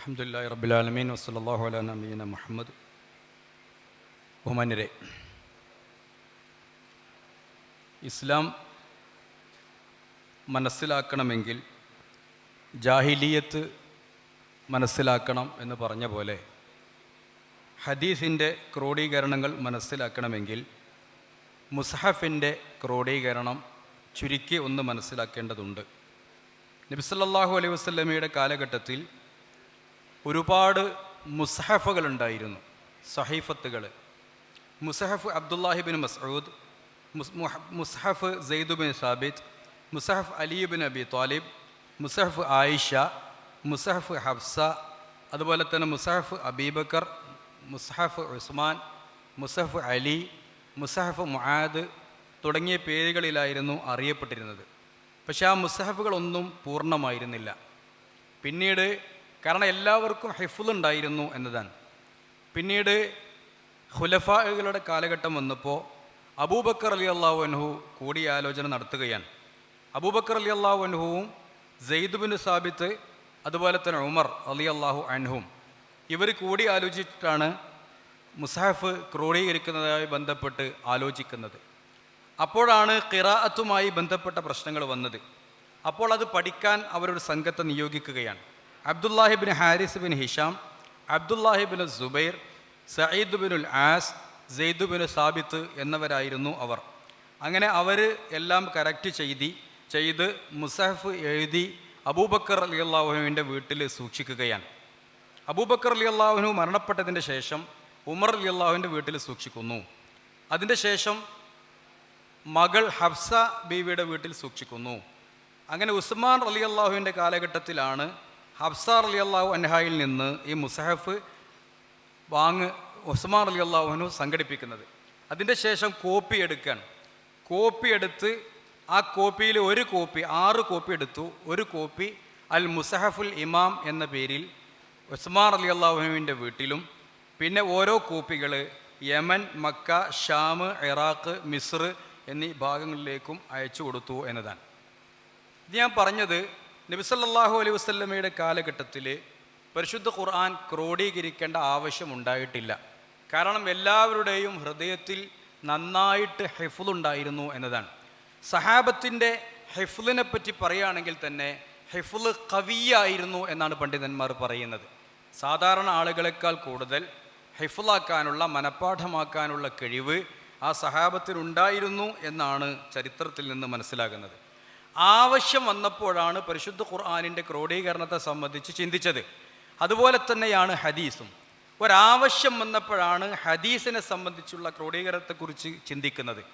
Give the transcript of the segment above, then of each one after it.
അഹമ്മദില്ലാ റബുലാലമീൻ വസ്ലാഹു അല നബീന മുഹമ്മദ്. ബഹുമാന്യരെ ഇസ്ലാം മനസ്സിലാക്കണമെങ്കിൽ ജാഹിലിയത്ത് മനസ്സിലാക്കണം എന്ന് പറഞ്ഞ പോലെ ഹദീസിന്റെ ക്രോഡീകരണങ്ങൾ മനസ്സിലാക്കണമെങ്കിൽ മുസഹഫിന്റെ ക്രോഡീകരണം ചുരുക്കി ഒന്ന് മനസ്സിലാക്കേണ്ടതുണ്ട്. നബിസല്ലാഹു അലൈഹി വസ്ലമയുടെ കാലഘട്ടത്തിൽ ഒരുപാട് മുസഹഫുകളുണ്ടായിരുന്നു സഹീഫത്തുകൾ മുസഹഫ് അബ്ദുല്ലാഹിബിൻ മസൂദ് മുസഹഫ് ബിൻ സാബിത്ത് മുസഹഫ് അലിബിൻ അബി താലിബ് മുസഹഫ് ആയിഷ മുസഹഫ് ഹഫ്സ അതുപോലെ തന്നെ മുസഹഫ് അബീബക്കർ മുസഹഫ് ഉസ്മാൻ മുസഹഫ് അലി മുസഹഫ് മുഹാദ് തുടങ്ങിയ പേരുകളിലായിരുന്നു അറിയപ്പെട്ടിരുന്നത്. പക്ഷേ ആ മുസഹഫുകളൊന്നും പൂർണമായിരുന്നില്ല. പിന്നീട് കാരണം എല്ലാവർക്കും ഹിഫുലുണ്ടായിരുന്നു എന്നതാണ്. പിന്നീട് ഹുലഫകളുടെ കാലഘട്ടം വന്നപ്പോൾ അബൂബക്കർ അലി അള്ളാഹു അൻഹു കൂടിയാലോചന നടത്തുകയാണ്. അബൂബക്കർ അലി അള്ളാഹു അൻഹുവും ജെയ്ദുബിൻ സാബിത്ത് അതുപോലെ തന്നെ ഉമർ അലി അള്ളാഹു അൻഹും ഇവർ കൂടി ആലോചിച്ചിട്ടാണ് മുസാഫ് ക്രോഡീകരിക്കുന്നതുമായി ബന്ധപ്പെട്ട് ആലോചിക്കുന്നത്. അപ്പോഴാണ് കിറാഅത്തുമായി ബന്ധപ്പെട്ട പ്രശ്നങ്ങൾ വന്നത്. അപ്പോൾ അത് പഠിക്കാൻ അവരൊരു സംഘത്തെ നിയോഗിക്കുകയാണ്. Abdullah ibn Haris bin Hisham Abdullah ibn Zubair Saeed ibnul As Zaid bin Thabit എന്നിവരായിരുന്നു അവർ. അങ്ങനെ അവർ എല്ലാം കറക്റ്റ് ചെയ്തി ചെയ്ത് മുസഹഫ് എഴുതി അബൂബക്കർ അലി അള്ളാഹുവിന്റെ വീട്ടിൽ സൂക്ഷിക്കുകയാണ്. അബൂബക്കർ അലി അള്ളാഹുനു മരണപ്പെട്ടതിന്റെ ശേഷം ഉമർ അലി അള്ളാഹുവിന്റെ വീട്ടിൽ സൂക്ഷിക്കുന്നു. അതിന്റെ ശേഷം മകൾ ഹഫ്സ ബീവിയുടെ വീട്ടിൽ സൂക്ഷിക്കുന്നു. അങ്ങനെ ഉസ്മാൻ അലി അള്ളാഹുവിന്റെ കാലഘട്ടത്തിലാണ് ഹഫ്സ അലി അള്ളാഹു അൻഹായിൽ നിന്ന് ഈ മുസഹഫ് വാങ്ങ് ഉസ്മാൻ അലി അള്ളാഹുനു സംഘടിപ്പിക്കുന്നത്. അതിന്റെ ശേഷം കോപ്പി എടുക്കാൻ കോപ്പി എടുത്ത് ആ കോപ്പിയിൽ ഒരു കോപ്പി ആറ് കോപ്പി എടുത്തു. ഒരു കോപ്പി അൽ മുസഹഫുൽ ഇമാം എന്ന പേരിൽ ഉസ്മാൻ അലി അള്ളാഹുനുവിന്റെ വീട്ടിലും പിന്നെ ഓരോ കോപ്പികൾ Yemen Mecca Sham Iraq Misr എന്നീ ഭാഗങ്ങളിലേക്കും അയച്ചു കൊടുത്തു എന്നതാണ്. ഇത് ഞാൻ പറഞ്ഞത് നബിസല്ലാഹു അലൈഹി വസ്ലമയുടെ കാലഘട്ടത്തിൽ പരിശുദ്ധ ഖുർആൻ ക്രോഡീകരിക്കേണ്ട ആവശ്യമുണ്ടായിട്ടില്ല. കാരണം എല്ലാവരുടെയും ഹൃദയത്തിൽ നന്നായിട്ട് ഹെഫുലുണ്ടായിരുന്നു എന്നതാണ്. സഹാബത്തിന്റെ ഹെഫുലിനെ പറ്റി പറയുകയാണെങ്കിൽ തന്നെ ഹെഫുൽ കവിയായിരുന്നു എന്നാണ് പണ്ഡിതന്മാർ പറയുന്നത്. സാധാരണ ആളുകളെക്കാൾ കൂടുതൽ ഹെഫുലാക്കാനുള്ള മനഃപ്പാഠമാക്കാനുള്ള കഴിവ് ആ സഹാബത്തിനുണ്ടായിരുന്നു എന്നാണ് ചരിത്രത്തിൽ നിന്ന് മനസ്സിലാകുന്നത്. ആവശ്യം വന്നപ്പോഴാണ് പരിശുദ്ധ ഖുർആാനിന്റെ ക്രോഡീകരണത്തെ സംബന്ധിച്ച് ചിന്തിച്ചത്. അതുപോലെ തന്നെയാണ് ഹദീസും. ഒരാവശ്യം വന്നപ്പോഴാണ് ഹദീസിനെ സംബന്ധിച്ചുള്ള ക്രോഡീകരണത്തെക്കുറിച്ച് ചിന്തിക്കുന്നത്.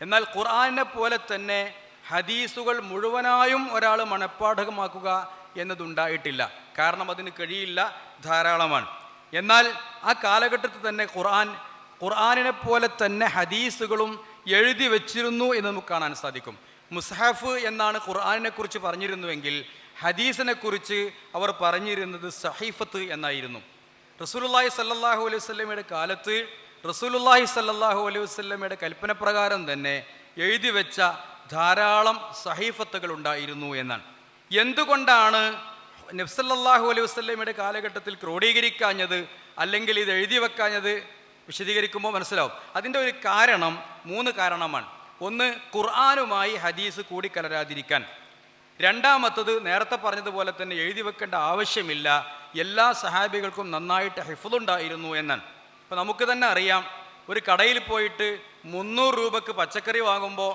എന്നാൽ ഖുർആാനിനെ പോലെ തന്നെ ഹദീസുകൾ മുഴുവനായും ഒരാൾ മനഃപ്പാഠകമാക്കുക എന്നതുണ്ടായിട്ടില്ല. കാരണം അതിന് കഴിയില്ല ധാരാളമാണ്. എന്നാൽ ആ കാലഘട്ടത്തിൽ തന്നെ ഖുർആൻ ഖുർആാനിനെ പോലെ തന്നെ ഹദീസുകളും എഴുതി വച്ചിരുന്നു എന്ന് നമുക്ക് കാണാൻ സാധിക്കും. മുസ്ഹാഫ് എന്നാണ് ഖുർആാനിനെ കുറിച്ച് പറഞ്ഞിരുന്നുവെങ്കിൽ ഹദീസിനെ കുറിച്ച് അവർ പറഞ്ഞിരുന്നത് സഹീഫത്ത് എന്നായിരുന്നു. റസൂലുല്ലാഹി സല്ലാഹു അലൈഹി വസ്ലമയുടെ കാലത്ത് റസൂലുല്ലാഹി സല്ലാഹു അലൈഹി വസ്ലമയുടെ കൽപ്പനപ്രകാരം തന്നെ എഴുതി വെച്ച ധാരാളം സഹീഫത്തുകൾ ഉണ്ടായിരുന്നു എന്നാണ്. എന്തുകൊണ്ടാണ് നബ്സല്ലാഹു അലൈഹി വസ്ലമയുടെ കാലഘട്ടത്തിൽ ക്രോഡീകരിക്കാഞ്ഞത്? അല്ലെങ്കിൽ ഇത് എഴുതി വെക്കാഞ്ഞത് വിശദീകരിക്കുമ്പോൾ മനസ്സിലാവും. അതിന്റെ ഒരു കാരണം മൂന്ന് കാരണമാണ്. ഒന്ന് ഖുർആാനുമായി ഹദീസ് കൂടിക്കലരാതിരിക്കാൻ രണ്ടാമത്തത് നേരത്തെ പറഞ്ഞതുപോലെ തന്നെ എഴുതി വെക്കേണ്ട ആവശ്യമില്ല. എല്ലാ സഹാബികൾക്കും നന്നായിട്ട് ഹിഫുദുണ്ടായിരുന്നു എന്നാണ്. ഇപ്പം നമുക്ക് തന്നെ അറിയാം ഒരു കടയിൽ പോയിട്ട് മുന്നൂറ് രൂപക്ക് പച്ചക്കറി വാങ്ങുമ്പോൾ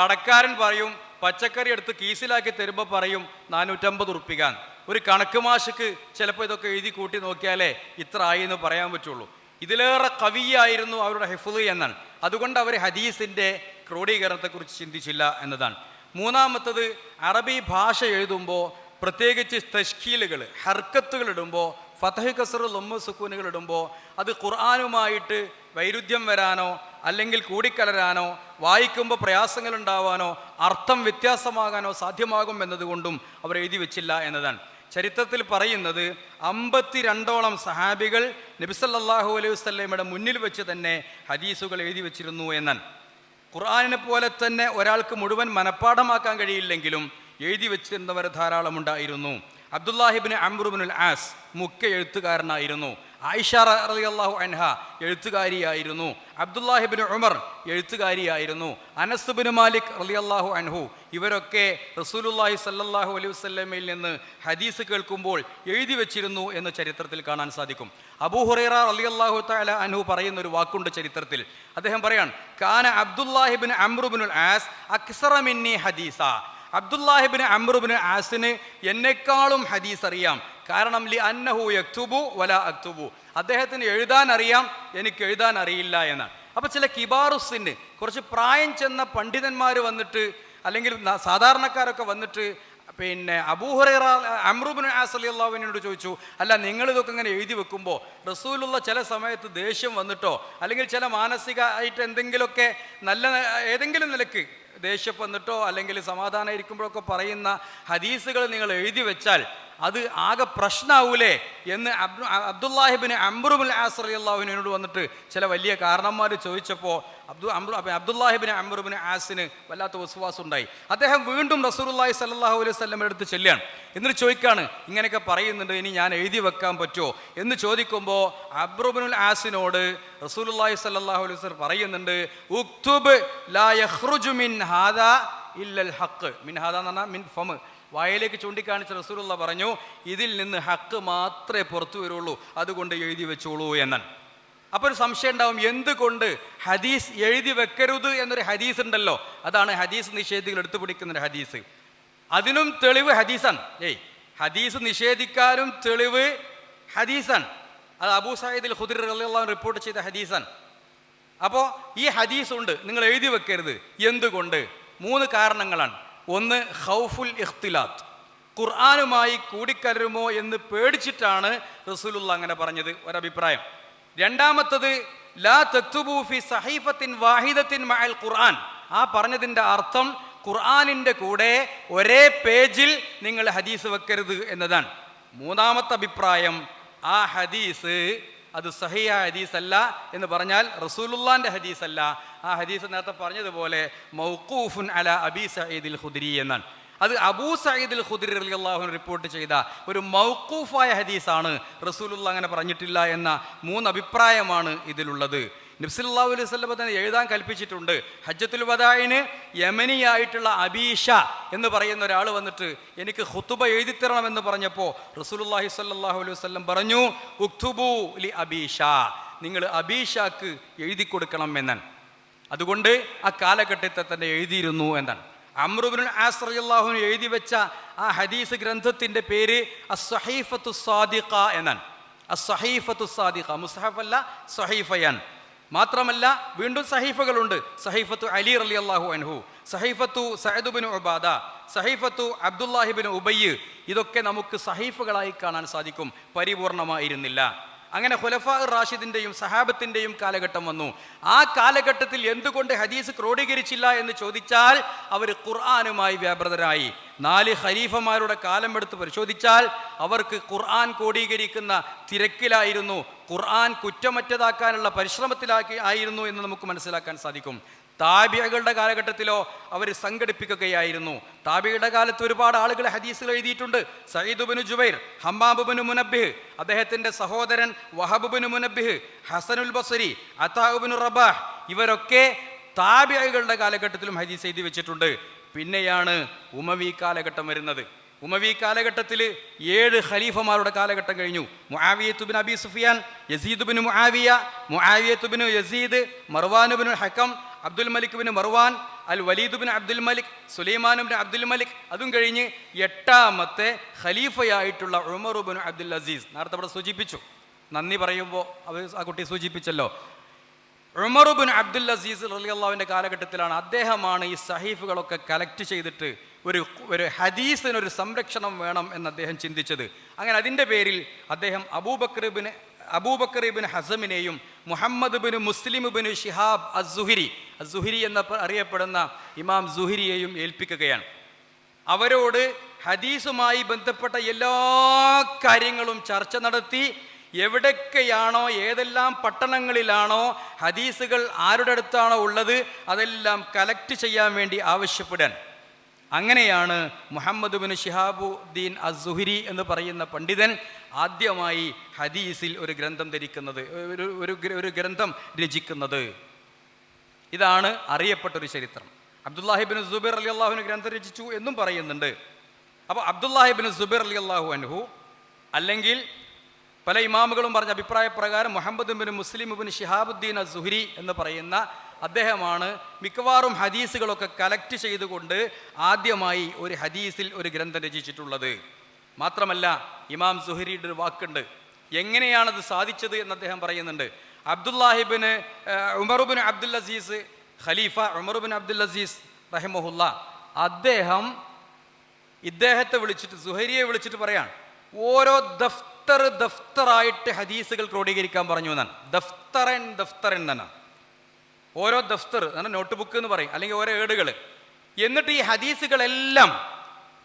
കടക്കാരൻ പറയും പച്ചക്കറി എടുത്ത് കീസിലാക്കി തരുമ്പോൾ പറയും നാനൂറ്റമ്പത് ഉറുപ്പിക്കാൻ ഒരു കണക്ക് മാഷക്ക് ചിലപ്പോൾ ഇതൊക്കെ എഴുതി കൂട്ടി നോക്കിയാലേ ഇത്ര ആയി എന്ന് പറയാൻ പറ്റുള്ളൂ. ഇതിലേറെ കവിയായിരുന്നു അവരുടെ ഹിഫുദ് എന്നാണ്. അതുകൊണ്ട് അവർ ഹദീസിന്റെ ക്രോഡീകരണത്തെക്കുറിച്ച് ചിന്തിച്ചില്ല എന്നതാണ്. മൂന്നാമത്തത് അറബി ഭാഷ എഴുതുമ്പോൾ പ്രത്യേകിച്ച് തഷ്കീലുകൾ ഹർക്കത്തുകൾ ഇടുമ്പോൾ ഫതഹ് കസർ ലൊമ്മ സുക്കൂനുകൾ ഇടുമ്പോൾ അത് ഖുർആാനുമായിട്ട് വൈരുദ്ധ്യം വരാനോ അല്ലെങ്കിൽ കൂടിക്കലരാനോ വായിക്കുമ്പോൾ പ്രയാസങ്ങൾ ഉണ്ടാവാനോ അർത്ഥം വ്യത്യാസമാകാനോ സാധ്യമാകും എന്നതുകൊണ്ടും അവർ എഴുതി വെച്ചില്ല എന്നതാണ്. ചരിത്രത്തിൽ പറയുന്നത് അമ്പത്തിരണ്ടോളം സഹാബികൾ നബിസല്ലാഹു അലൈഹി വസ്ലമയുടെ മുന്നിൽ വെച്ച് തന്നെ ഹദീസുകൾ എഴുതി വെച്ചിരുന്നു എന്നാണ്. ഖുർആാനിനെ പോലെ തന്നെ ഒരാൾക്ക് മുഴുവൻ മനഃപ്പാഠമാക്കാൻ കഴിയില്ലെങ്കിലും എഴുതി വെച്ചിരുന്നവർ ധാരാളം ഉണ്ടായിരുന്നു. അബ്ദുല്ലാഹിബിൻ അമ്രുബിനുൽ ആസ് മുഖ്യ എഴുത്തുകാരനായിരുന്നു. ആയിഷ റലി അള്ളാഹു അൻഹ എഴുത്തുകാരിയായിരുന്നു. അബ്ദുല്ലാഹിബിൻ ഉമർ എഴുത്തുകാരിയായിരുന്നു. അനസുബിൻ മാലിക് റലി അള്ളാഹു അൻഹു ഇവരൊക്കെ റസൂലുല്ലാഹി സല്ലാഹു അലൈഹി വസല്ലമയിൽ നിന്ന് ഹദീസ് കേൾക്കുമ്പോൾ എഴുതി വെച്ചിരുന്നു എന്ന് ചരിത്രത്തിൽ കാണാൻ സാധിക്കും. അബൂ ഹുറൈറ റലി അള്ളാഹു തആല അനു പറയുന്ന ഒരു വാക്കുണ്ട് ചരിത്രത്തിൽ. അദ്ദേഹം പറയാണ് കാന അബ്ദുല്ലാഹിബിൻ അമ്രുബിനുൽ ആസ് അക്സറമിന്നി ഹദീസ. അബ്ദുല്ലാഹിബിൻ അമ്രുബിന് ആസിന് എന്നെക്കാളും ഹദീസ് അറിയാം. കാരണം ലി അന്നഹു യക്തുബു വല അക്തുബു. അദ്ദേഹത്തിന് എഴുതാൻ അറിയാം എനിക്ക് എഴുതാൻ അറിയില്ല എന്നാണ്. അപ്പോൾ ചില കിബാറുസിന് കുറച്ച് പ്രായം ചെന്ന പണ്ഡിതന്മാർ വന്നിട്ട് അല്ലെങ്കിൽ സാധാരണക്കാരൊക്കെ വന്നിട്ട് പിന്നെ അബൂഹുറൈറ അമ്രുബിൻ ആസ് അലി അള്ളാഹുവിനോട് ചോദിച്ചു അല്ല നിങ്ങൾ ഇതൊക്കെ ഇങ്ങനെ എഴുതി വെക്കുമ്പോൾ റസൂലുള്ള ചില സമയത്ത് ദേഷ്യം വന്നിട്ടോ? അല്ലെങ്കിൽ ചില മാനസികമായിട്ട് എന്തെങ്കിലുമൊക്കെ നല്ല ഏതെങ്കിലും നിലയ്ക്ക് ദേഷ്യം വന്നിട്ടോ? അല്ലെങ്കിൽ സമാധാനം ഇരിക്കുമ്പോഴൊക്കെ പറയുന്ന ഹദീസുകൾ നിങ്ങൾ എഴുതി വെച്ചാൽ അത് ആകെ പ്രശ്നമാവൂലേ എന്ന് അബ്ദു അബ്ദുല്ലാഹിബിന് അംബ്രുബുൽ ആസർ അള്ളാഹുവിനോട് വന്നിട്ട് ചില വലിയ കാരണന്മാർ ചോദിച്ചപ്പോൾ അബ്ദു അംബു അപ്പൊ അബ്ദുല്ലാഹിബിന് അംബറുബിന് ആസിന് വല്ലാത്ത വിശ്വാസം ഉണ്ടായി. അദ്ദേഹം വീണ്ടും റസൂലുള്ളാഹി സല്ലാഹു അലൈഹി വസല്ലം അടുത്ത് ചെല്ലുകയാണ്. എന്നിട്ട് ചോദിക്കാണ് ഇങ്ങനെയൊക്കെ പറയുന്നുണ്ട് ഇനി ഞാൻ എഴുതി വെക്കാൻ പറ്റുമോ? എന്ന് ചോദിക്കുമ്പോൾ അബ്രുബിനുൽ ആസിനോട് റസൂലുല്ലാഹി സല്ലാഹു അലൈഹി വസല്ലം പറയുന്നുണ്ട് ഉക്തുബ് ലാ യഹ്റുജു മിൻ ഹാദ ഇല്ലൽ ഹക്ക് മിൻ ഹാദാ എന്ന് പറഞ്ഞാൽ മിൻ ഫം വായിലേക്ക് ചൂണ്ടിക്കാണിച്ച റസൂലുള്ള പറഞ്ഞു ഇതിൽ നിന്ന് ഹക്ക് മാത്രമേ പുറത്തു വരുള്ളൂ. അതുകൊണ്ട് എഴുതി വെച്ചോളൂ എന്നാണ് അപ്പോൾ ഒരു സംശയം ഉണ്ടാവും എന്തുകൊണ്ട് ഹദീസ് എഴുതി വെക്കരുത് എന്നൊരു ഹദീസ് ഉണ്ടല്ലോ? അതാണ് ഹദീസ് നിഷേധികൾ എടുത്തു പിടിക്കുന്ന ഒരു ഹദീസ്. അതിനും തെളിവ് ഹദീസാണ്. ഏയ് ഹദീസ് നിഷേധിക്കാനും തെളിവ് ഹദീസാണ്. അത് അബൂ സാഹിദിൽ ഖുദിർ അള്ളാഹ് റിപ്പോർട്ട് ചെയ്ത ഹദീസാണ്. അപ്പോൾ ഈ ഹദീസ് ഉണ്ട് നിങ്ങൾ എഴുതി വെക്കരുത്. എന്തുകൊണ്ട്? മൂന്ന് കാരണങ്ങളാണ്. ഒന്ന് ഹൗഫുൽ ഇഖ്തിലാത്ത്. ഖുർആാനുമായി കൂടിക്കലരുമോ എന്ന് പേടിച്ചിട്ടാണ് റസൂലുള്ള അങ്ങനെ പറഞ്ഞത് ഒരഭിപ്രായം. രണ്ടാമത്തത് ലാ തെത്തുബൂഫി സഹീഫത്തിൻ വാഹിദത്തിൻ മഅൽ ഖുർആൻ. ആ പറഞ്ഞതിന്റെ അർത്ഥം ഖുർആാനിന്റെ കൂടെ ഒരേ പേജിൽ നിങ്ങൾ ഹദീസ് വെക്കരുത് എന്നതാണ്. മൂന്നാമത്തെ അഭിപ്രായം ആ ഹദീസ് അത് സഹിയ ഹദീസല്ല എന്ന് പറഞ്ഞാൽ റസൂലുള്ളാന്റെ ഹദീസല്ല. ആ ഹദീസ് നേരത്തെ പറഞ്ഞതുപോലെ മൗക്കൂഫുൻ അല അബി സയ്യിദിൽ ഖുദ്രി എന്നാണ്. അത് അബൂ സയ്യിദുൽ ഖുദ്രി അലി അള്ളാഹു റിപ്പോർട്ട് ചെയ്ത ഒരു മൗക്കൂഫായ ഹദീസാണ് റസൂലുള്ള അങ്ങനെ പറഞ്ഞിട്ടില്ല എന്ന മൂന്ന് അഭിപ്രായമാണ് ഇതിലുള്ളത്. നബ്സല്ലാഹു അലൈഹി സ്വലമ തന്നെ എഴുതാൻ കൽപ്പിച്ചിട്ടുണ്ട്. ഹജ്ജത്തുൽ വദായിന് യമനിയായിട്ടുള്ള അബീഷ എന്ന് പറയുന്ന ഒരാൾ വന്നിട്ട് എനിക്ക് ഹുത്തുബ എഴുതിത്തരണം എന്ന് പറഞ്ഞപ്പോൾ റസൂലുള്ളാഹി സ്വല്ലല്ലാഹു അലൈഹി വസല്ലം പറഞ്ഞു ഉക്തുബു ലി അബീഷ നിങ്ങൾ അബീഷാക്ക് എഴുതി കൊടുക്കണം എന്നാണ് അതുകൊണ്ട് ആ കാലഘട്ടത്തെ തന്നെ എഴുതിയിരുന്നു എന്നാണ് അമ്രുബിൻ ആസ്രല്ലാഹുവിന് എഴുതി വെച്ച ആ ഹദീസ് ഗ്രന്ഥത്തിന്റെ പേര് അസ്സഹീഫത്തു സാദിഖ എന്നാണ് അസ്സഹീഫത്തു സാദിഖ മുസ്ഹഫ് അല്ല സഹീഫയാൻ. മാത്രമല്ല വീണ്ടും സഹീഫകളുണ്ട്. സഹീഫത്തു അലി റലി അള്ളാഹു അൻഹു സഹീഫത്തു സഹദുബിൻ ഉബാദ സഹീഫത്തു അബ്ദുല്ലാഹിബിൻ ഉബയ്യ് ഇതൊക്കെ നമുക്ക് സഹീഫുകളായി കാണാൻ സാധിക്കും. പരിപൂർണമായിരുന്നില്ല. അങ്ങനെ ഖുലഫാ റാഷിദിന്റെയും സഹാബത്തിന്റെയും കാലഘട്ടം വന്നു. ആ കാലഘട്ടത്തിൽ എന്തുകൊണ്ട് ഹദീസ് ക്രോഡീകരിച്ചില്ല എന്ന് ചോദിച്ചാൽ അവർ ഖുർആാനുമായി വ്യാപൃതരായി. നാല് ഖലീഫമാരുടെ കാലം എടുത്ത് പരിശോധിച്ചാൽ അവർക്ക് ഖുർആൻ ക്രോഡീകരിക്കുന്ന തിരക്കിലായിരുന്നു. ഖുർആൻ കുറ്റമറ്റതാക്കാനുള്ള പരിശ്രമത്തിലാക്കി ആയിരുന്നു എന്ന് നമുക്ക് മനസ്സിലാക്കാൻ സാധിക്കും. താബിയകളുടെ കാലഘട്ടത്തിലോ അവർ സംഘടിപ്പിക്കുകയായിരുന്നു. താബിയുടെ കാലത്ത് ഒരുപാട് ആളുകൾ ഹദീസുകൾ എഴുതിയിട്ടുണ്ട്. സയ്യിദുബിന് ജുബൈർ ഹമ്മാബുബിന് മുനബിഹ് അദ്ദേഹത്തിന്റെ സഹോദരൻ വഹബുബിന് മുനബിഹ് ഹസനുൽ ബസരി അത്താഹുബിന് റബാഹ് ഇവരൊക്കെ താബിയകളുടെ കാലഘട്ടത്തിലും ഹദീസ് എഴുതി വെച്ചിട്ടുണ്ട്. പിന്നെയാണ് ഉമവി കാലഘട്ടം വരുന്നത്. ഉമവി കാലഘട്ടത്തിൽ ഏഴ് ഖലീഫമാരുടെ കാലഘട്ടം കഴിഞ്ഞു. Muawiyatu bin Abi Sufyan Yazidu bin Muawiya Muawiyatu bin Yazid Marwanu bin Hakam Abdul Malik bin Marwan al Walid bin Abdul Malik Sulaiman bin Abdul Malik അതും കഴിഞ്ഞ് എട്ടാമത്തെ ഖലീഫയായിട്ടുള്ള ഉമർ ബിൻ അബ്ദുൽ അസീസ്. നേരത്തെ അവിടെ സൂചിപ്പിച്ചു. നന്ദി പറയുമ്പോൾ അവർ ആ കുട്ടി സൂചിപ്പിച്ചല്ലോ. ഉമറുബിൻ അബ്ദുൽ അസീസ് റലിയല്ലാവിന്റെ കാലഘട്ടത്തിലാണ് അദ്ദേഹമാണ് ഈ സഹീഫുകളൊക്കെ കലക്ട് ചെയ്തിട്ട് ഒരു ഒരു ഹദീസിനൊരു സംരക്ഷണം വേണം എന്ന് അദ്ദേഹം ചിന്തിച്ചത്. അങ്ങനെ അതിന്റെ പേരിൽ അദ്ദേഹം Abubakri bin Abubakri bin ഹസമിനെയും Muhammad bin Muslim bin Shihab Azzuhri Azzuhri എന്ന അറിയപ്പെടുന്ന ഇമാം സുഹിരിയെയും ഏൽപ്പിക്കുകയാണ്. അവരോട് ഹദീസുമായി ബന്ധപ്പെട്ട എല്ലാ കാര്യങ്ങളും ചർച്ച നടത്തി എവിടൊക്കെയാണോ ഏതെല്ലാം പട്ടണങ്ങളിലാണോ ഹദീസുകൾ ആരുടെ അടുത്താണോ ഉള്ളത് അതെല്ലാം കലക്ട് ചെയ്യാൻ വേണ്ടി ആവശ്യപ്പെടാൻ അങ്ങനെയാണ് മുഹമ്മദ് ബിൻ ഷിഹാബുദ്ദീൻ അസുഹിരി എന്ന് പറയുന്ന പണ്ഡിതൻ ആദ്യമായി ഹദീസിൽ ഒരു ഗ്രന്ഥം ധരിക്കുന്നത് ഒരു ഒരു ഗ്രന്ഥം രചിക്കുന്നത്. ഇതാണ് അറിയപ്പെട്ട ഒരു ചരിത്രം. അബ്ദുല്ലാഹിബിൻ സുബൈർ അലി അള്ളാഹുവിന് ഗ്രന്ഥം രചിച്ചു എന്നും പറയുന്നുണ്ട്. അപ്പോൾ അബ്ദുല്ലാഹിബിൻ സുബൈർ അലി അള്ളാഹു അൻഹു അല്ലെങ്കിൽ പല ഇമാമുകളും പറഞ്ഞ അഭിപ്രായ പ്രകാരം Muhammad bin Muslim bin Shihabuddin Azzuhri എന്ന് പറയുന്ന അദ്ദേഹമാണ് മിക്കവാറും ഹദീസുകളൊക്കെ കലക്ട് ചെയ്തുകൊണ്ട് ആദ്യമായി ഒരു ഹദീസിൽ ഒരു ഗ്രന്ഥം രചിച്ചിട്ടുള്ളത്. മാത്രമല്ല ഇമാം സുഹരിയുടെ ഒരു വാക്കുണ്ട്. എങ്ങനെയാണത് സാധിച്ചത് എന്ന് അദ്ദേഹം പറയുന്നുണ്ട്. അബ്ദുല്ലാഹിബിന് ഉമറുബിൻ അബ്ദുൽ അസീസ് ഖലീഫ ഉമറുബിൻ അബ്ദുൽ അസീസ് റഹിമഹുല്ല അദ്ദേഹം ഇദ്ദേഹത്തെ വിളിച്ചിട്ട് സുഹരിയെ വിളിച്ചിട്ട് പറയാണ് ഓരോ ദഫ്തർ ദഫ്തറായിട്ട് ഹദീസുകൾ ക്രോഡീകരിക്കാൻ പറഞ്ഞു എന്നാണ്. ദഫ്തറൻ ദഫ്തറൻ തന്നെ ഓരോ ദഫ്തർ എന്നാണ് നോട്ട് ബുക്ക് എന്ന് പറയും അല്ലെങ്കിൽ ഓരോ ഏടുകൾ എന്നിട്ട് ഈ ഹദീസുകളെല്ലാം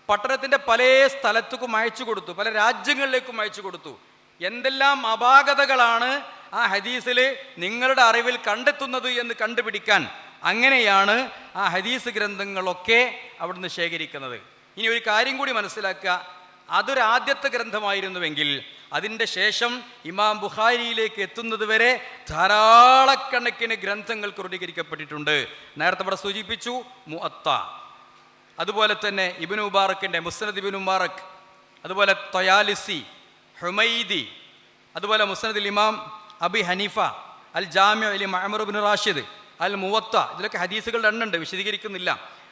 പട്ടണത്തിന്റെ പല സ്ഥലത്തേക്കും അയച്ചു കൊടുത്തു പല രാജ്യങ്ങളിലേക്കും അയച്ചു കൊടുത്തു. എന്തെല്ലാം അപാകതകളാണ് ആ ഹദീസിൽ നിങ്ങളുടെ അറിവിൽ കണ്ടെത്തുന്നത് എന്ന് കണ്ടുപിടിക്കാൻ അങ്ങനെയാണ് ആ ഹദീസ് ഗ്രന്ഥങ്ങളൊക്കെ അവിടുന്ന് ശേഖരിക്കുന്നത്. ഇനി ഒരു കാര്യം കൂടി മനസ്സിലാക്കുക. അതൊരു ആദ്യത്തെ ഗ്രന്ഥമായിരുന്നുവെങ്കിൽ അതിന്റെ ശേഷം ഇമാം ബുഖാരിയിലേക്ക് എത്തുന്നത് വരെ ധാരാളക്കണക്കിന് ഗ്രന്ഥങ്ങൾ ക്രോഡീകരിക്കപ്പെട്ടിട്ടുണ്ട്. നേരത്തെ ഇവിടെ സൂചിപ്പിച്ചു മുഅത്ത. അതുപോലെ തന്നെ ഇബിൻ മുബാറക്കിന്റെ മുസ്നദ് ഇബിൻ മുബാറക് അതുപോലെ തൊയാലിസി ഹുമൈദി അതുപോലെ മുസ്നദ് ഇമാം Abi Hanifa al Jamia Ali Mamar Rashid al Muwatta ഇതിലൊക്കെ ഹദീസുകളുടെ എണ്ണുണ്ട് വിശദീകരിക്കുന്നില്ല.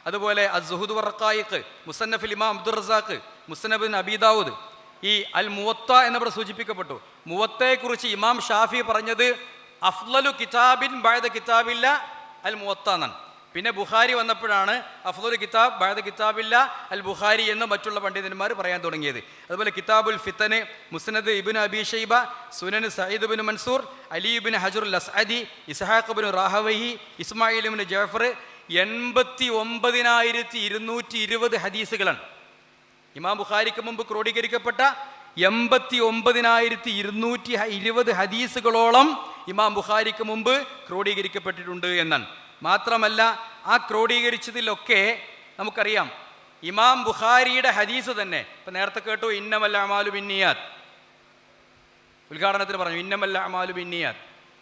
അതുപോലെ അൽ സുഹുദ് വർക്കായിക്ക് മുസന്നഫ് ഇമാം അബ്ദുൾ റസാഖ് മുസന്നബിൻ അബീദാവൂദ് ഈ അൽ മുവത്ത എന്നിവിടെ സൂചിപ്പിക്കപ്പെട്ടു. മുവത്തയെക്കുറിച്ച് ഇമാം ഷാഫി പറഞ്ഞത് അഫ്ലലു കിതാബിൻ ബായ കിതാബില്ല അൽ മുവത്ത എന്നാണ്. പിന്നെ ബുഹാരി വന്നപ്പോഴാണ് അഫ്ദുൽ കിതാബ് ബഴദ കിതാബില്ല അൽ ബുഹാരി എന്ന് മറ്റുള്ള പണ്ഡിതന്മാർ പറയാൻ തുടങ്ങിയത്. അതുപോലെ കിതാബുൽ ഫിത്തന് മുസ്നദ് Ibn Abi Shaiba Sunan Sayyid bin Mansur Ali bin Hajarul Lasadi Ishaq bin Rahawahi Ismail bin Jafar എൺപത്തി ഒമ്പതിനായിരത്തി ഇരുന്നൂറ്റി ഇരുപത് ഹദീസുകളാണ്. ഇമാം ബുഖാരിക്ക് മുമ്പ് ക്രോഡീകരിക്കപ്പെട്ട എൺപത്തി ഒമ്പതിനായിരത്തി ഇരുന്നൂറ്റി ഇരുപത് ഹദീസുകളോളം ഇമാം ബുഖാരിക്ക് മുമ്പ് ക്രോഡീകരിക്കപ്പെട്ടിട്ടുണ്ട് എന്നാണ്. മാത്രമല്ല ആ ക്രോഡീകരിച്ചതിലൊക്കെ നമുക്കറിയാം. ഇമാം ബുഖാരിയുടെ ഹദീസ് തന്നെ. ഇപ്പം നേരത്തെ കേട്ടു ഇന്നമല്ല അമാലു ബിന്നിയാത്ത്. ഉദ്ഘാടനത്തിന് പറഞ്ഞു ഇന്നമല്ല അമാലു ബിന്നിയാത്ത്.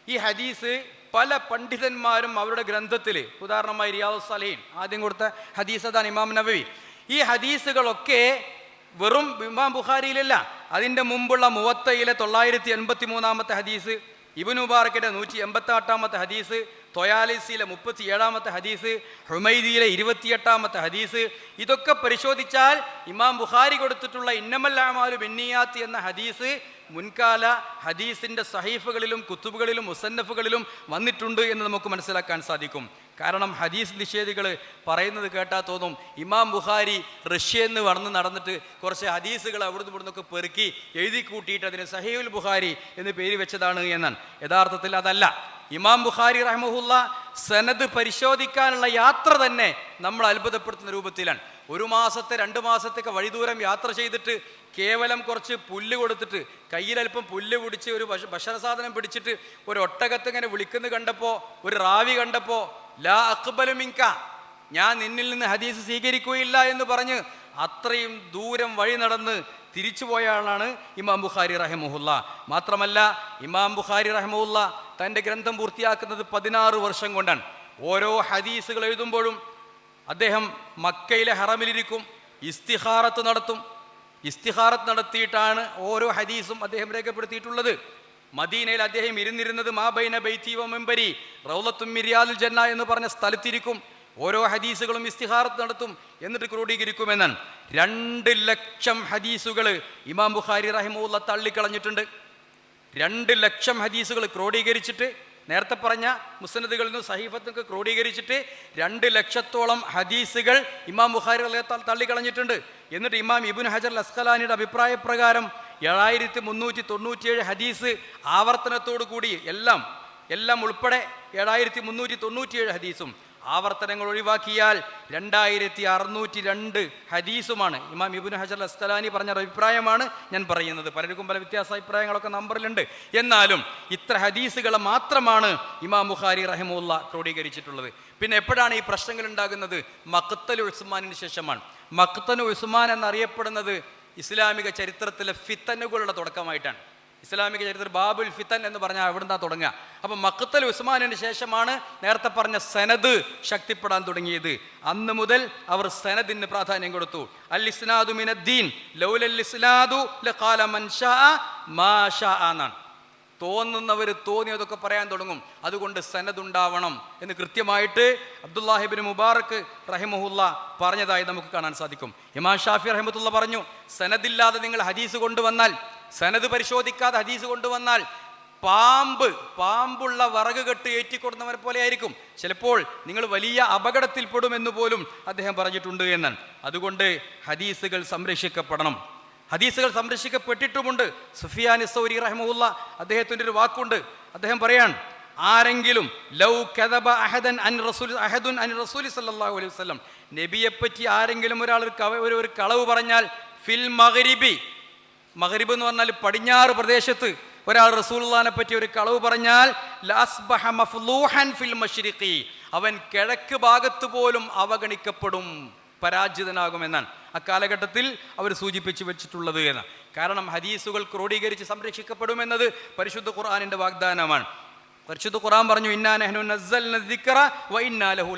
ഈ ഹദീസ് പല പണ്ഡിതന്മാരും അവരുടെ ഗ്രന്ഥത്തിൽ ഉദാഹരണമായി റിയാദ് സലീൻ ആദ്യം കൊടുത്ത ഹദീസ് അതാണ് ഇമാം നബവി. ഈ ഹദീസുകളൊക്കെ വെറും ഇമാം ബുഖാരിയിലല്ല അതിന്റെ മുമ്പുള്ള മുവത്തയിലെ തൊള്ളായിരത്തി എൺപത്തി മൂന്നാമത്തെ ഹദീസ് ഇബിൻ മുബാറക്കിന്റെ നൂറ്റി എൺപത്തി എട്ടാമത്തെ ഹദീസ് തൊയാലിസിയിലെ മുപ്പത്തി ഏഴാമത്തെ ഹദീസ് ഹുമൈദിയിലെ ഇരുപത്തിയെട്ടാമത്തെ ഹദീസ്. ഇതൊക്കെ പരിശോധിച്ചാൽ ഇമാം ബുഖാരി കൊടുത്തിട്ടുള്ള ഇന്നമല്ലാമാലു ബെന്നിയാത്ത് എന്ന ഹദീസ് മുൻകാല ഹദീസിന്റെ സഹീഫുകളിലും കുത്തുബുകളിലും മുസന്നഫുകളിലും വന്നിട്ടുണ്ട് എന്ന് നമുക്ക് മനസ്സിലാക്കാൻ സാധിക്കും. കാരണം ഹദീസ് നിഷേധികൾ പറയുന്നത് കേട്ടാൽ തോന്നും ഇമാം ബുഹാരി നിന്ന് വന്ന് നടന്നിട്ട് കുറച്ച് ഹദീസുകൾ അവിടുന്ന് ഇവിടുന്നൊക്കെ പെറുക്കി എഴുതി കൂട്ടിയിട്ട് അതിന് സഹീഉൽ ബുഹാരി എന്ന് പേര് വെച്ചതാണ് എന്നാണ്. യഥാർത്ഥത്തിൽ അതല്ല. ഇമാം ബുഖാരി റഹ്മുല്ല സനദ് പരിശോധിക്കാനുള്ള യാത്ര തന്നെ നമ്മൾ അത്ഭുതപ്പെടുത്തുന്ന രൂപത്തിലാണ്. ഒരു മാസത്തെ രണ്ട് മാസത്തേക്ക് വഴിദൂരം യാത്ര ചെയ്തിട്ട് കേവലം കുറച്ച് പുല്ല് കൊടുത്തിട്ട് കയ്യിലല്പം പുല്ല് പിടിച്ച് ഒരു ഭക്ഷണ സാധനം പിടിച്ചിട്ട് ഒരു ഒട്ടകത്ത് ഇങ്ങനെ വിളിക്കുന്നു കണ്ടപ്പോൾ ഒരു റാവി കണ്ടപ്പോൾ ലാ അക്ബലു മിങ്ക ഞാൻ നിന്നിൽ നിന്ന് ഹദീസ് സ്വീകരിക്കുകയില്ല എന്ന് പറഞ്ഞ് അത്രയും ദൂരം വഴി നടന്ന് തിരിച്ചു പോയ ആളാണ് ഇമാം ബുഖാരി റഹമുല്ല മാത്രമല്ല ഇമാം ബുഖാരി റഹമുല്ല തന്റെ ഗ്രന്ഥം പൂർത്തിയാക്കുന്നത് പതിനാറ് വർഷം കൊണ്ടാണ്. ഓരോ ഹദീസുകൾ എഴുതുമ്പോഴും അദ്ദേഹം മക്കയിലെ ഹറമിലിരിക്കും ഇസ്തിഹാറത്ത് നടത്തും. ഇസ്തിഹാറത്ത് നടത്തിയിട്ടാണ് ഓരോ ഹദീസും അദ്ദേഹം രേഖപ്പെടുത്തിയിട്ടുള്ളത്. മദീനയിൽ അദ്ദേഹം ഇരുന്നിരുന്നത് മാബൈന ബൈത്തീവ മെമ്പരി റൗലത്തും മിരിയാദുൽ ജന്ന എന്ന് പറഞ്ഞ സ്ഥലത്തിരിക്കും. ഓരോ ഹദീസുകളും ഇസ്തിഹാറത്ത് നടത്തും എന്നിട്ട് ക്രോഡീകരിക്കുമെന്നാണ്. രണ്ട് ലക്ഷം ഹദീസുകൾ ഇമാം ബുഖാരി റഹിമുള്ള തള്ളിക്കളഞ്ഞിട്ടുണ്ട്. രണ്ട് ലക്ഷം ഹദീസുകൾ ക്രോഡീകരിച്ചിട്ട് നേരത്തെ പറഞ്ഞ മുസ്നദുകളിൽ നിന്ന് സഹീഫത്തൊക്കെ ക്രോഡീകരിച്ചിട്ട് രണ്ട് ലക്ഷത്തോളം ഹദീസുകൾ ഇമാം ബുഖാരി തള്ളിക്കളഞ്ഞിട്ടുണ്ട്. എന്നിട്ട് ഇമാം ഇബുൻ ഹജർ അസ്കലാനിയുടെ അഭിപ്രായ പ്രകാരം ഏഴായിരത്തി മുന്നൂറ്റി തൊണ്ണൂറ്റിയേഴ് ഹദീസ് ആവർത്തനത്തോടു കൂടി എല്ലാം എല്ലാം ഉൾപ്പെടെ ഏഴായിരത്തി മുന്നൂറ്റി തൊണ്ണൂറ്റിയേഴ് ഹദീസും ആവർത്തനങ്ങൾ ഒഴിവാക്കിയാൽ രണ്ടായിരത്തി അറുന്നൂറ്റി രണ്ട് ഹദീസുമാണ്. ഇമാം ഇബുൻ ഹജർ അസ്തലാനി പറഞ്ഞ അഭിപ്രായമാണ് ഞാൻ പറയുന്നത്. പലർക്കും പല വ്യത്യാസ അഭിപ്രായങ്ങളൊക്കെ നമ്പറിലുണ്ട്. എന്നാലും ഇത്ര ഹദീസുകൾ മാത്രമാണ് ഇമാം ബുഖാരി റഹിമുല്ല ക്രോഡീകരിച്ചിട്ടുള്ളത്. പിന്നെ എപ്പോഴാണ് ഈ പ്രശ്നങ്ങൾ ഉണ്ടാകുന്നത്? മക്തൽ ഉസ്മാനിന് ശേഷമാണ്. മക്തൻ ഉസ്മാൻ എന്നറിയപ്പെടുന്നത് ഇസ്ലാമിക ചരിത്രത്തിലെ ഫിത്തനുകളുടെ തുടക്കമായിട്ടാണ്. ഇസ്ലാമിക ചരിത്രത്തിൽ ബാബുൽ ഫിത്തൻ എന്ന് പറഞ്ഞാൽ അവിടുന്ന് തുടങ്ങുക? അപ്പം മക്കത്തൽ ഉസ്മാനിന് ശേഷമാണ് നേരത്തെ പറഞ്ഞ സനദ് ശക്തിപ്പെടാൻ തുടങ്ങിയത്. അന്ന് മുതൽ അവർ സനദിന് പ്രാധാന്യം കൊടുത്തു. അൽ ഇസ്നാദു മിനദ്ദീൻ ലൗലൽ ഇസ്ലാദു ലഖാല മൻ ഷാ മാ ഷാ എന്നാണ്. തോന്നുന്നവർ തോന്നിയതൊക്കെ പറയാൻ തുടങ്ങും. അതുകൊണ്ട് സനദുണ്ടാവണം എന്ന് കൃത്യമായിട്ട് അബ്ദുല്ലാഹിബിൻ മുബാറക്ക് റഹിമഹുല്ല പറഞ്ഞതായി നമുക്ക് കാണാൻ സാധിക്കും. ഇമാം ഷാഫി റഹിമത്തുള്ള പറഞ്ഞു സനദില്ലാതെ നിങ്ങൾ ഹദീസ് കൊണ്ടുവന്നാൽ സനത് പരിശോധിക്കാതെ ഹദീസ് കൊണ്ടുവന്നാൽ പാമ്പ് പാമ്പുള്ള വറക് കെട്ട് ഏറ്റിക്കൊടുന്നവരെ പോലെ ആയിരിക്കും ചിലപ്പോൾ നിങ്ങൾ വലിയ അപകടത്തിൽപ്പെടുമെന്ന് പോലും അദ്ദേഹം പറഞ്ഞിട്ടുണ്ട് എന്നാണ് അതുകൊണ്ട് ഹദീസുകൾ സംരക്ഷിക്കപ്പെടണം. ഹദീസുകൾ സംരക്ഷിക്കപ്പെട്ടിട്ടുമുണ്ട്. സുഫിയാൻ സൗരി റഹ്മുല്ല അദ്ദേഹത്തിന്റെ ഒരു വാക്കുണ്ട്. അദ്ദേഹം പറയാൻ ആരെങ്കിലും ലൗ കദബ അഹദൻ അൻ റസൂൽ അഹദുൻ അൻ റസൂലി സല്ലല്ലാഹു അലൈഹി വസല്ലം നബിയെപ്പറ്റി ആരെങ്കിലും ഒരാൾ ഒരു ഒരു കളവ് പറഞ്ഞാൽ ഫിൽ മഗ്രിബി മഗ്രിബ് എന്ന് പറഞ്ഞാൽ പടിഞ്ഞാറ് പ്രദേശത്ത്. ഒരാൾ റസൂൽനെ പറ്റി ഒരു കളവ് പറഞ്ഞാൽ ഫിൽ അവൻ കിഴക്ക് ഭാഗത്ത് പോലും അവഗണിക്കപ്പെടും പരാജിതനാകുമെന്നാണ് അക്കാലഘട്ടത്തിൽ അവർ സൂചിപ്പിച്ചു വെച്ചിട്ടുള്ളത് എന്ന് കാരണം ഹദീസുകൾ ക്രോഡീകരിച്ച് സംരക്ഷിക്കപ്പെടുമെന്നത് പരിശുദ്ധ ഖുർആാനിന്റെ വാഗ്ദാനമാണ്. പരിശുദ്ധ ഖുർആൻ പറഞ്ഞു ഇന്നാ വ ഇന്നാ ലഹു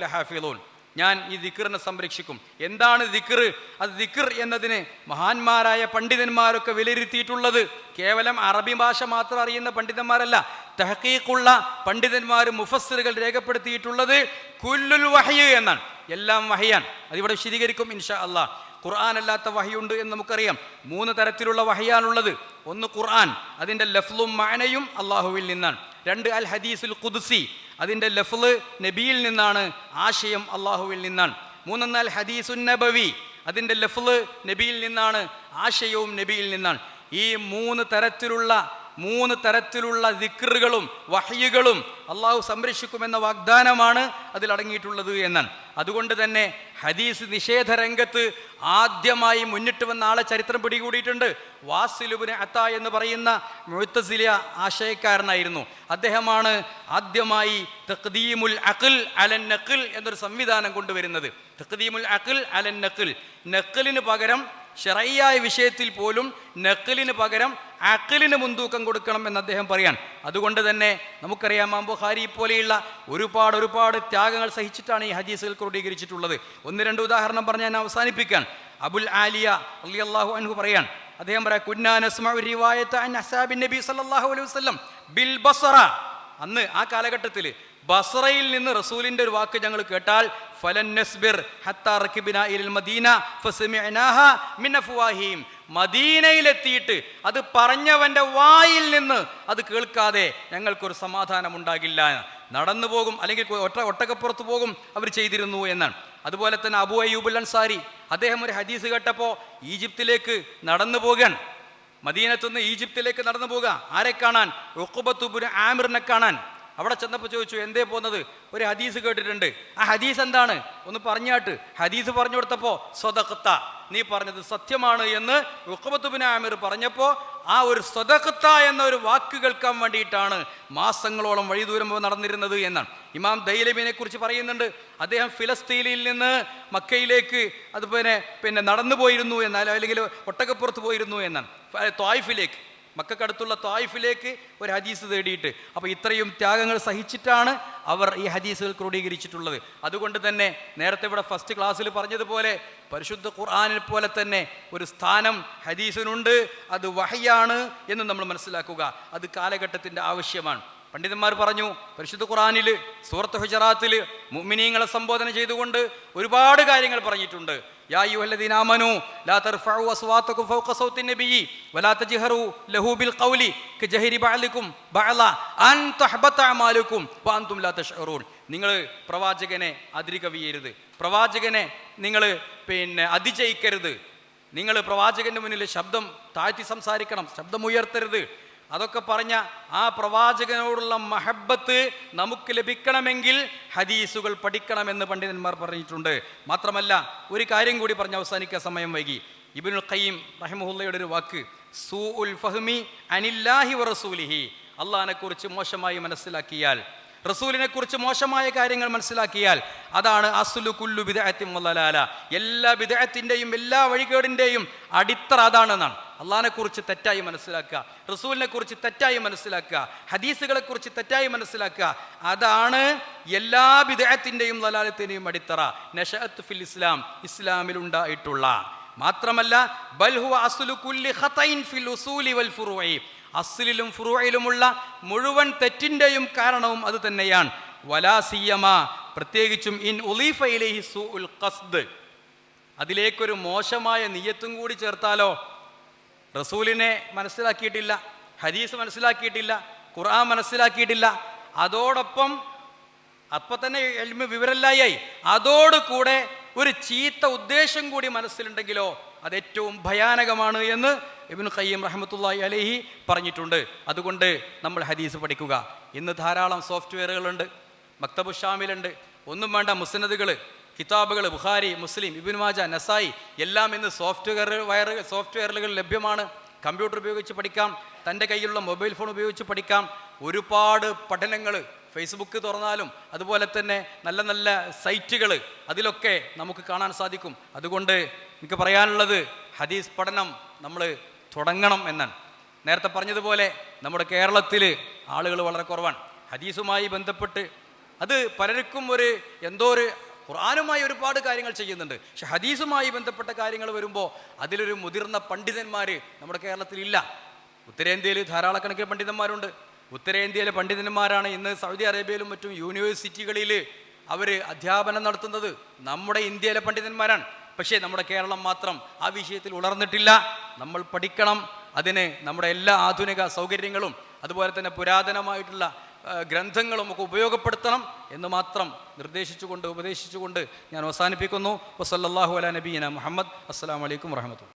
ഞാൻ ഈ ദിക്റിനെ സംരക്ഷിക്കും. എന്താണ് ദിക്റ് അത് ദിക്റ് എന്നതിന് മഹാന്മാരായ പണ്ഡിതന്മാരൊക്കെ വിലയിരുത്തിയിട്ടുള്ളത്. കേവലം അറബി ഭാഷ മാത്രം അറിയുന്ന പണ്ഡിതന്മാരല്ല തഹക്കീക്കുള്ള പണ്ഡിതന്മാരും മുഫസ്സിറുകൾ രേഖപ്പെടുത്തിയിട്ടുള്ളത് കുല്ലുൽ വഹയ് എന്നാണ്. എല്ലാം വഹയാണ്. അതിവിടെ വിശദീകരിക്കും ഇൻഷാ അള്ളാഹ് ഖുർആൻ അല്ലാത്ത വഹയുണ്ട് എന്ന് നമുക്കറിയാം. മൂന്ന് തരത്തിലുള്ള വഹയാണുള്ളത്. ഒന്ന് ഖുർആൻ അതിന്റെ ലഫ്ലും മാനയും അള്ളാഹുവിൽ നിന്നാണ്. രണ്ട് അൽ ഹദീസുൽ ഖുദ്സി അതിന്റെ ലഫ്ല് നബിയിൽ നിന്നാണ് ആശയം അള്ളാഹുവിൽ നിന്നാണ്. മൂന്നെന്നാൽ ഹദീസു നബവി അതിന്റെ ലഫ്ല് നബിയിൽ നിന്നാണ് ആശയവും നബിയിൽ നിന്നാണ്. ഈ മൂന്ന് തരത്തിലുള്ള മൂന്ന് തരത്തിലുള്ള ദിക്റുകളും വഹയുകളും അള്ളാഹു സംരക്ഷിക്കുമെന്ന വാഗ്ദാനമാണ് അതിൽ അടങ്ങിയിട്ടുള്ളത് എന്നാണ്. അതുകൊണ്ട് തന്നെ ഹദീസ് നിഷേധ രംഗത്ത് ആദ്യമായി മുന്നിട്ട് വന്ന ആളെ ചരിത്രം പിടികൂടിയിട്ടുണ്ട്. വാസിലുബിന് അത്ത എന്ന് പറയുന്ന മുഴുത്തസിലിയ ആശയക്കാരനായിരുന്നു. അദ്ദേഹമാണ് ആദ്യമായി തഖ്ദീമുൽ അഖിൽ അലൻ നഖിൽ എന്നൊരു സംവിധാനം കൊണ്ടുവരുന്നത്. തഖ്ദീമുൽ അഖിൽ അലൻ നഖിൽ. നക്കലിന് പകരം ഷെറയ്യായ വിഷയത്തിൽ പോലും നക്കലിന് പകരം അക്കലിന് മുൻതൂക്കം കൊടുക്കണം എന്ന് അദ്ദേഹം പറയാൻ അതുകൊണ്ട് തന്നെ നമുക്കറിയാം മാംബുഹാരി പോലെയുള്ള ഒരുപാട് ഒരുപാട് ത്യാഗങ്ങൾ സഹിച്ചിട്ടാണ് ഈ ഹദീസുകൾ ക്രോഡീകരിച്ചിട്ടുള്ളത്. ഒന്ന് രണ്ട് ഉദാഹരണം പറഞ്ഞ് ഞാൻ അവസാനിപ്പിക്കാൻ അബുൽ ആലിയ അലി അള്ളാഹു അൻഹു പറയാൻ അദ്ദേഹം പറയാം അസ്ഹാബിൻ നബി സല്ലാഹു അലൈഹി വസ്ലം ബിൽ ബസറ. അന്ന് ആ കാലഘട്ടത്തിൽ ബസറയിൽ നിന്ന് റസൂലിന്റെ ഒരു വാക്ക് ഞങ്ങൾ കേട്ടാൽ മദീനയിലെത്തിയിട്ട് അത് പറഞ്ഞവന്റെ വായിൽ നിന്ന് അത് കേൾക്കാതെ ഞങ്ങൾക്കൊരു സമാധാനം ഉണ്ടാകില്ല നടന്നു പോകും അല്ലെങ്കിൽ ഒറ്റ ഒട്ടകപ്പുറത്ത് പോകും അവർ ചെയ്തിരുന്നു എന്നാണ്. അതുപോലെ തന്നെ അബു അയ്യൂബുൽ അൻസാരി അദ്ദേഹം ഒരു ഹദീസ് കേട്ടപ്പോൾ ഈജിപ്തിലേക്ക് നടന്നു പോകാൻ മദീനത്തുനിന്ന് ഈജിപ്തിലേക്ക് നടന്നു പോകുക ആരെ കാണാൻ? ഒക്കുബത്തുബുൻ ആമിറിനെ കാണാൻ. അവിടെ ചെന്നപ്പോൾ ചോദിച്ചു എന്തേ പോകുന്നത്? ഒരു ഹദീസ് കേട്ടിട്ടുണ്ട്. ആ ഹദീസ് എന്താണ്? ഒന്ന് പറഞ്ഞാട്ട്. ഹദീസ് പറഞ്ഞു കൊടുത്തപ്പോൾ സ്വതക്കത്ത നീ പറഞ്ഞത് സത്യമാണ് എന്ന് ഉഖബത്തുബിൻ ആമിർ പറഞ്ഞപ്പോൾ ആ ഒരു സ്വതക്കത്ത എന്ന ഒരു വാക്ക് കേൾക്കാൻ വേണ്ടിയിട്ടാണ് മാസങ്ങളോളം വഴി വഴിദൂരം നടന്നിരുന്നത് എന്നാണ്. ഇമാം ദൈലബിനെ കുറിച്ച് പറയുന്നുണ്ട്. അദ്ദേഹം ഫിലസ്തീനിൽ നിന്ന് മക്കയിലേക്ക് അതുപോലെ പിന്നെ നടന്നു പോയിരുന്നു എന്നാൽ അല്ലെങ്കിൽ ഒട്ടകപ്പുറത്ത് പോയിരുന്നു എന്നാണ്. ത്വായിഫിലേക്ക്. മക്കക്കടുത്തുള്ള തായിഫിലേക്ക് ഒരു ഹദീസ് തേടിയിട്ട്. അപ്പോൾ ഇത്രയും ത്യാഗങ്ങൾ സഹിച്ചിട്ടാണ് അവർ ഈ ഹദീസുകൾ ക്രോഡീകരിച്ചിട്ടുള്ളത്. അതുകൊണ്ട് തന്നെ നേരത്തെ ഇവിടെ ഫസ്റ്റ് ക്ലാസ്സിൽ പറഞ്ഞതുപോലെ പരിശുദ്ധ ഖുർആാനിൽ പോലെ തന്നെ ഒരു സ്ഥാനം ഹദീസിനുണ്ട്. അത് വഹയാണ് എന്ന് നമ്മൾ മനസ്സിലാക്കുക. അത് കാലഘട്ടത്തിന്റെ ആവശ്യമാണ്. പണ്ഡിതന്മാർ പറഞ്ഞു പരിശുദ്ധ ഖുറാനിൽ സൂറത്ത് ഹുജറാത്തിൽ മുഅ്മിനീങ്ങളെ സംബോധന ചെയ്തുകൊണ്ട് ഒരുപാട് കാര്യങ്ങൾ പറഞ്ഞിട്ടുണ്ട്. യാ أيها الذين ലാ തർഫഉ ترفعوا أصواتكم فوق صوت വലാ ولا تجهروا ബിൽ ഖൗലി കജഹരി بعضكم بعضا അൻ تحبط أعمالكم وأنتم لا تشعرون നിങ്ങൾ പ്രവാചകനെ അതിരികവിയരുത്. പ്രവാചകനെ നിങ്ങൾ പിന്നെ അതിജയിക്കരുത്. നിങ്ങൾ പ്രവാചകന്റെ മുന്നിൽ ശബ്ദം താഴ്ത്തി സംസാരിക്കണം. ശബ്ദം ഉയർത്തരുത്. അതൊക്കെ പറഞ്ഞ ആ പ്രവാചകനോടുള്ള മഹബത്ത് നമുക്ക് ലഭിക്കണമെങ്കിൽ ഹദീസുകൾ പഠിക്കണമെന്ന് പണ്ഡിതന്മാർ പറഞ്ഞിട്ടുണ്ട്. മാത്രമല്ല ഒരു കാര്യം കൂടി പറഞ്ഞ് അവസാനിക്കാൻ സമയം വൈകി. ഇബിനുൽ ഖയ്യം റഹിമുല്ലയുടെ ഒരു വാക്ക് സൂ ഉൽ ഫഹ്മി അനില്ലാഹി വറസൂലിഹി. അള്ളഹാനെ കുറിച്ച് മോശമായി മനസ്സിലാക്കിയാൽ റസൂലിനെ കുറിച്ച് മോശമായ കാര്യങ്ങൾ മനസ്സിലാക്കിയാൽ അതാണ് അസുലു കുല്ലു ബിദഅത്തിൻ വല്ലലാല എല്ലാ ബിദഅത്തിന്റെയും എല്ലാ വഴികേടിന്റെയും അടിത്തറ അതാണെന്നാണ്. അള്ളഹാനെ കുറിച്ച് തെറ്റായി മനസ്സിലാക്കുക റസൂലിനെ കുറിച്ച് തെറ്റായി മനസ്സിലാക്കുക ഹദീസുകളെ കുറിച്ച് തെറ്റായി മനസ്സിലാക്കുക അതാണ് എല്ലാ ബിദഅത്തിന്റെയും ലലാലത്തിന്റെയും അടിത്തറ. നഷഅത്ത് ഫിൽ ഇസ്ലാം ഇസ്ലാമിൽ ഉണ്ടായിട്ടുള്ള. മാത്രമല്ല ബൽഹു അസുലു കുല്ലി ഫിൽ ഉസൂലി വൽ ഫുറൂഇ അസ്ലിലും ഫുറൂയിലുമുള്ള മുഴുവൻ തെറ്റിന്റെയും കാരണവും അത് തന്നെയാണ്. വലാസിയമ പ്രത്യേകിച്ചും ഇൻ ഉലീഫ സു ഉൽ ഖസ്ദ്. അതിലേക്കൊരു മോശമായ നീയത്തും കൂടി ചേർത്താലോ? റസൂലിനെ മനസ്സിലാക്കിയിട്ടില്ല ഹദീസ് മനസ്സിലാക്കിയിട്ടില്ല ഖുർആൻ മനസ്സിലാക്കിയിട്ടില്ല. അതോടൊപ്പം അപ്പം തന്നെ എൽമ വിവരല്ലായി അതോടുകൂടെ ഒരു ചീത്ത ഉദ്ദേശം കൂടി മനസ്സിലുണ്ടെങ്കിലോ അത് ഏറ്റവും ഭയാനകമാണ് എന്ന് ഇബിൻ ഖയ്യം റഹമത്തുള്ളി അലഹി പറഞ്ഞിട്ടുണ്ട്. അതുകൊണ്ട് നമ്മൾ ഹദീസ് പഠിക്കുക. ഇന്ന് ധാരാളം സോഫ്റ്റ്വെയറുകളുണ്ട്. മക്തബു ഷാമിലുണ്ട്. ഒന്നും വേണ്ട മുസ്നദുകൾ കിതാബുകൾ Bukhari Muslim Ibn Maja Nasai എല്ലാം ഇന്ന് സോഫ്റ്റ്വെയർ വയർ സോഫ്റ്റ്വെയറുകൾ ലഭ്യമാണ്. കമ്പ്യൂട്ടർ ഉപയോഗിച്ച് പഠിക്കാം. തന്റെ കയ്യിലുള്ള മൊബൈൽ ഫോൺ ഉപയോഗിച്ച് പഠിക്കാം. ഒരുപാട് പഠനങ്ങൾ ഫേസ്ബുക്ക് തുറന്നാലും അതുപോലെ തന്നെ നല്ല നല്ല സൈറ്റുകൾ അതിലൊക്കെ നമുക്ക് കാണാൻ സാധിക്കും. അതുകൊണ്ട് എനിക്ക് പറയാനുള്ളത് ഹദീസ് പഠനം നമ്മൾ തുടങ്ങണം എന്നാണ്. നേരത്തെ പറഞ്ഞതുപോലെ നമ്മുടെ കേരളത്തിൽ ആളുകൾ വളരെ കുറവാണ്. ഹദീസുമായി ബന്ധപ്പെട്ട് അത് പലർക്കും ഒരു എന്തോ ഒരു ഖുർആാനുമായി ഒരുപാട് കാര്യങ്ങൾ ചെയ്യുന്നുണ്ട്. പക്ഷെ ഹദീസുമായി ബന്ധപ്പെട്ട കാര്യങ്ങൾ വരുമ്പോൾ അതിലൊരു മുതിർന്ന പണ്ഡിതന്മാർ നമ്മുടെ കേരളത്തിൽ ഇല്ല ഉത്തരേന്ത്യയിൽ ധാരാളക്കണക്കിന് പണ്ഡിതന്മാരുണ്ട്. ഉത്തരേന്ത്യയിലെ പണ്ഡിതന്മാരാണ് ഇന്ന് സൗദി അറേബ്യയിലും മറ്റും യൂണിവേഴ്സിറ്റികളിൽ അവർ അധ്യാപനം നടത്തുന്നത്. നമ്മുടെ ഇന്ത്യയിലെ പണ്ഡിതന്മാരാണ്. പക്ഷേ നമ്മുടെ കേരളം മാത്രം ആ വിഷയത്തിൽ ഉണർന്നിട്ടില്ല നമ്മൾ പഠിക്കണം. അതിന് നമ്മുടെ എല്ലാ ആധുനിക സൗകര്യങ്ങളും അതുപോലെ തന്നെ പുരാതനമായിട്ടുള്ള ഗ്രന്ഥങ്ങളും ഒക്കെ ഉപയോഗപ്പെടുത്തണം എന്ന് മാത്രം നിർദ്ദേശിച്ചുകൊണ്ട് ഉപദേശിച്ചുകൊണ്ട് ഞാൻ അവസാനിപ്പിക്കുന്നു. വസല്ലാഹു അല നബീന മുഹമ്മദ്. അസ്സാം വലൈക്കും വർഹമത്തുള്ള